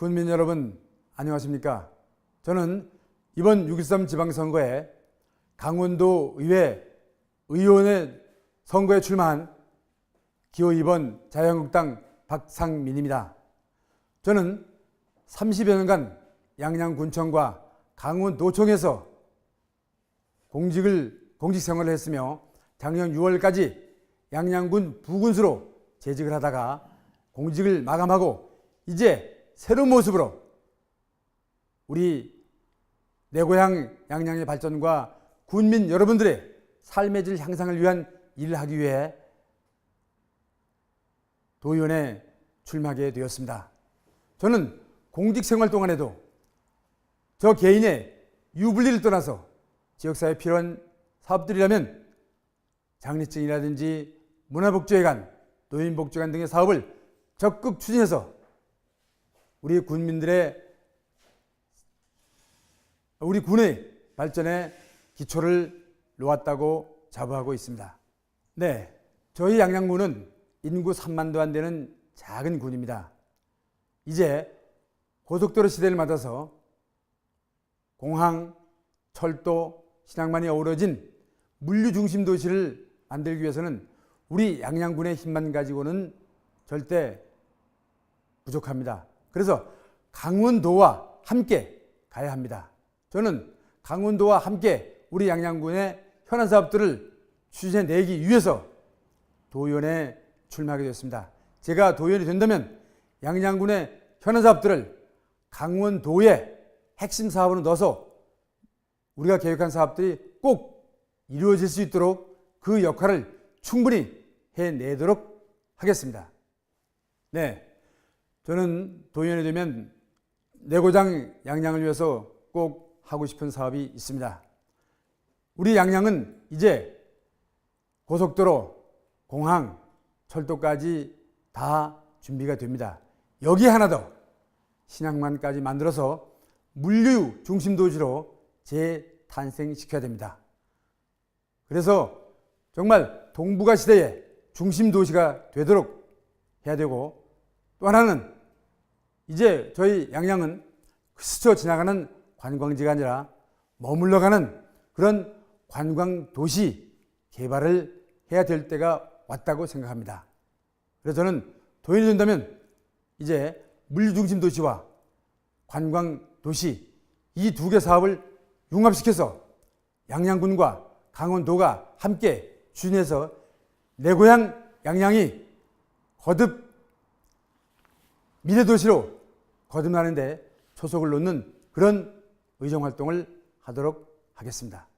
국민 여러분 안녕하십니까? 저는 이번 6.13 지방선거에 강원도 의회 의원의 선거에 출마한 기호 2번 자유한국당 박상민입니다. 저는 30여 년간 양양군청과 강원도청에서 공직을 공직 생활을 했으며 작년 6월까지 양양군 부군수로 재직을 하다가 공직을 마감하고 이제 새로운 모습으로 우리 내 고향 양양의 발전과 군민 여러분들의 삶의 질 향상을 위한 일을 하기 위해 도의원에 출마하게 되었습니다. 저는 공직 생활 동안에도 저 개인의 유불리를 떠나서 지역사회에 필요한 사업들이라면 장례증이라든지 문화복지회관, 노인복지관 등의 사업을 적극 추진해서 우리 군민들의 우리 군의 발전에 기초를 놓았다고 자부하고 있습니다. 네, 저희 양양군은 인구 3만도 안 되는 작은 군입니다. 이제 고속도로 시대를 맞아서 공항, 철도, 신항만이 어우러진 물류 중심 도시를 만들기 위해서는 우리 양양군의 힘만 가지고는 절대 부족합니다. 그래서 강원도와 함께 가야 합니다. 저는 강원도와 함께 우리 양양군의 현안 사업들을 추진해 내기 위해서 도의원에 출마하게 되었습니다. 제가 도의원이 된다면 양양군의 현안 사업들을 강원도의 핵심 사업으로 넣어서 우리가 계획한 사업들이 꼭 이루어질 수 있도록 그 역할을 충분히 해내도록 하겠습니다. 네. 저는 도의원이 되면 내고장 양양을 위해서 꼭 하고 싶은 사업이 있습니다. 우리 양양은 이제 고속도로, 공항, 철도까지 다 준비가 됩니다. 여기 하나 더 신항만까지 만들어서 물류 중심 도시로 재탄생시켜야 됩니다. 그래서 정말 동북아 시대의 중심 도시가 되도록 해야 되고 또 하나는 이제 저희 양양은 스쳐 지나가는 관광지가 아니라 머물러가는 그런 관광 도시 개발을 해야 될 때가 왔다고 생각합니다. 그래서 저는 도인이 된다면 이제 물류 중심 도시와 관광 도시 이 두 개 사업을 융합시켜서 양양군과 강원도가 함께 추진해서 내 고향 양양이 거듭 미래 도시로 거듭나는데 초석을 놓는 그런 의정 활동을 하도록 하겠습니다.